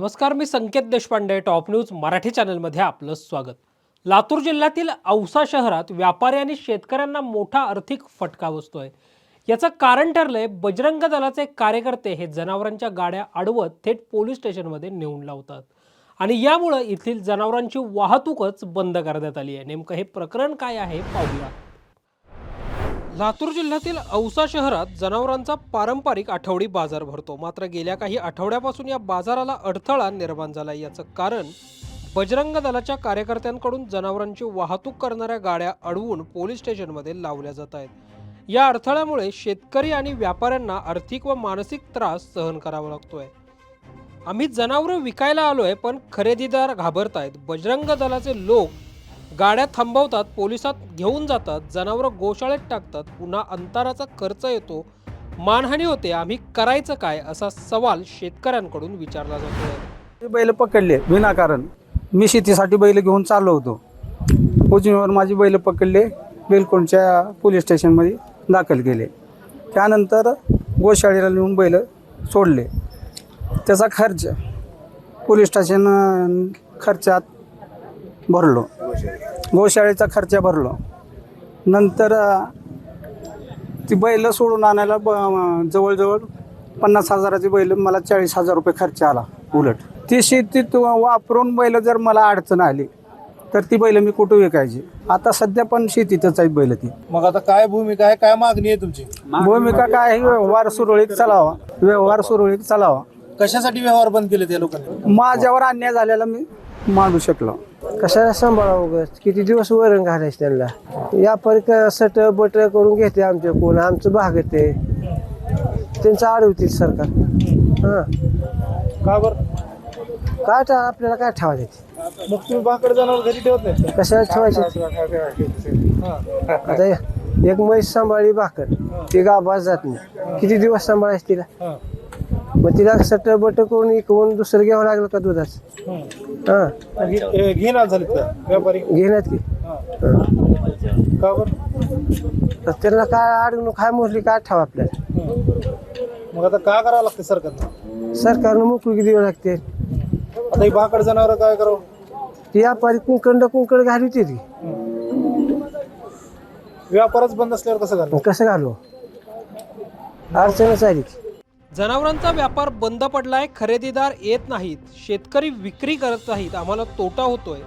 नमस्कार मी Sanket Deshpande top news Marathi चॅनलमध्ये आपलं स्वागत. लातूर जिल्ह्यातील औसा शहरात व्यापारी आणि शेतकऱ्यांना मोठा आर्थिक फटका बसतोय. याचं कारण ठरलंय बजरंग दलाचे कार्यकर्ते हे जनावरांच्या गाड्या अडवत थेट पोलीस स्टेशनमध्ये नेऊन लावतात. आणि यामुळं येथील जनावरांची वाहतूकच बंद करण्यात आली आहे. नेमकं हे प्रकरण काय आहे पाहूया. लातूर जिल्ह्यातील औसा शहरात जनावरांचा पारंपरिक आठवडी बाजार भरतो. मात्र गेल्या काही आठवड्यापासून या बाजाराला अडथळा निर्माण झाला याचं कारण बजरंग दलाच्या कार्यकर्त्यांकडून जनावरांची वाहतूक करणाऱ्या गाड्या अडवून पोलीस स्टेशनमध्ये लावल्या जात आहेत. या अडथळ्यामुळे शेतकरी आणि व्यापाऱ्यांना आर्थिक व मानसिक त्रास सहन करावा लागतोय. आम्ही जनावरं विकायला आलोय पण खरेदीदार घाबरतायत. बजरंग दलाचे लोक गाड्या थांबवतात पोलिसात घेऊन जातात जनावरं गोशाळेत टाकतात पुन्हा अंतराचा खर्च येतो. मानहानी होते आम्ही करायचं काय असा सवाल शेतकऱ्यांकडून विचारला जातो ते बैल पकडले विनाकारण. मी शेतीसाठी बैल घेऊन चाललो होतो. उजवीवर माझी बैल पकडले बेलकोंडच्या पोलीस स्टेशनमध्ये दाखल केले. त्यानंतर गोशाळेला नेऊन बैल सोडले. त्याचा खर्च पोलीस स्टेशन खर्चात भरलो. गोशाळेचा खर्च भरलो. नंतर ती बैल सोडून आणायला ब जवळजवळ पन्नास हजाराची बैल मला चाळीस हजार रुपये खर्च आला. उलट. ती शेतीत वापरून बैल जर मला अडचण आली तर ती बैल मी कुठं विकायची? आता सध्या पण शेतीतच आहेत बैल ती. मग आता काय भूमिका आहे? काय मागणी आहे तुमची? भूमिका काय आहे? व्यवहार सुरळीत चालावा. व्यवहार सुरळीत चालावा. कशासाठी व्यवहार बंद केले त्या लोकांनी? माझ्यावर अन्याय झालेला मी. मांडू शकलो. कशाला सांभाळावं उगाच? किती दिवस वरण घालायचं त्यांना? व्यापारी सट बट करून घेते आमच्या कोण आमचं भागत आहे त्यांचं अडवतील सरकार. हां. का बर? काय टा आपल्याला काय ठेवायचं ते? मग तुम्ही बाकड जनावर घरी ठेवत नाही कशाला ठेवायचं? आता एक म्हैस सांभाळली भाकर ती गाभास जात नाही. किती दिवस सांभाळायचं तिला? मग तिला सट बट करून इकवून दुसरं घ्यावं लागलं का दुधाचं? हां. घेणार झाले का व्यापारी? घेण्यात की. का बर? तर त्यांना काय अडवणूक काय मोजली काय ठेवा आपल्याला? मग आता काय करावं लागतं सरकारनं? सरकारनं मोकळी देऊ लागते. आता ही बाकड जनावर काय करावं? ती व्यापारी कुंकड कुंकड घालू ती व्यापारच बंद असल्यावर कसं घालणार? कसं घालू? अडचणच आली की. जनावरांचा व्यापार बंद पडलाय खरेदीदार येत नाहीत शेतकरी विक्री करत नाहीत आम्हाला तोटा होतोय.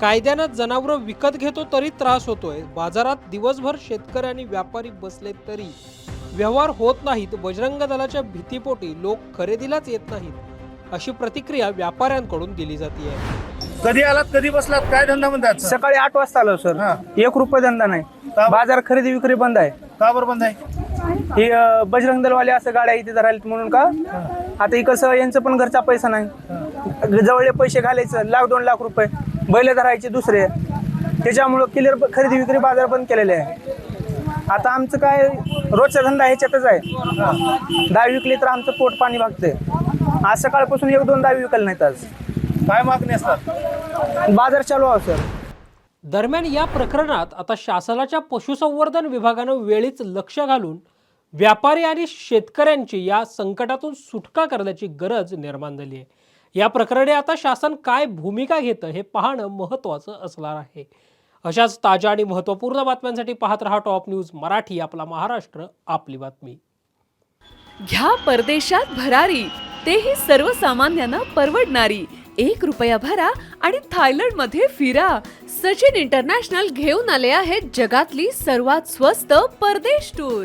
कायद्यानं जनावरं विकत घेतो तरी त्रास होतोय. बाजारात दिवसभर शेतकरी आणि व्यापारी बसले तरी व्यवहार होत नाहीत. बजरंग दलाच्या भीतीपोटी लोक खरेदीलाच येत नाहीत अशी प्रतिक्रिया व्यापाऱ्यांकडून दिली जाते कधी आलात कधी बसलात? काय धंदा म्हणतात सकाळी आठ वाजता आलो सर. हा. एक रुपये धंदा नाही? बाजार खरेदी विक्री बंद आहे. का बरं बंद आहे? ही बजरंग दलवाले असं गाड्या इथे राहिलेत म्हणून का? आता ही कसं यांचं पण घरचा पैसा नाही. जवळले पैसे घालायचं लाख दोन लाख रुपये. बैल धरायचे दुसरे. त्याच्यामुळं क्लिअर खरेदी विक्री बाजार बंद केलेले आहे. आता आमचं काय रोजचा धंदा ह्याच्यातच आहे. डाळ विकली तर आमचं पोट पाणी भागतंय. आज सकाळपासून एक दोन डाळ विकले नाहीत आज. काय मागणी असतात? बाजार चालू आहे सर. दरम्यान या प्रकरणात आता शासनाच्या पशुसंवर्धन विभागानं वेळीच लक्ष घालून व्यापारी आणि शेतकऱ्यांची या संकटातून सुटका करण्याची गरज निर्माण झाली आहे. या प्रकरणी आता शासन काय भूमिका घेतं हे पाहणं महत्त्वाचं असणार आहे. अशाच ताज्या आणि महत्त्वपूर्ण बातम्यांसाठी पाहत रहा टॉप न्यूज मराठी आपला महाराष्ट्र आपली बातमी. घ्या परदेशात भरारी तेही सर्वसामान्यांना परवडणारी. एक रुपया भरा आणि थायलंडमध्ये फिरा. सचिन इंटरनॅशनल घेऊन आले आहेत जगातली सर्वात स्वस्त परदेश टूर.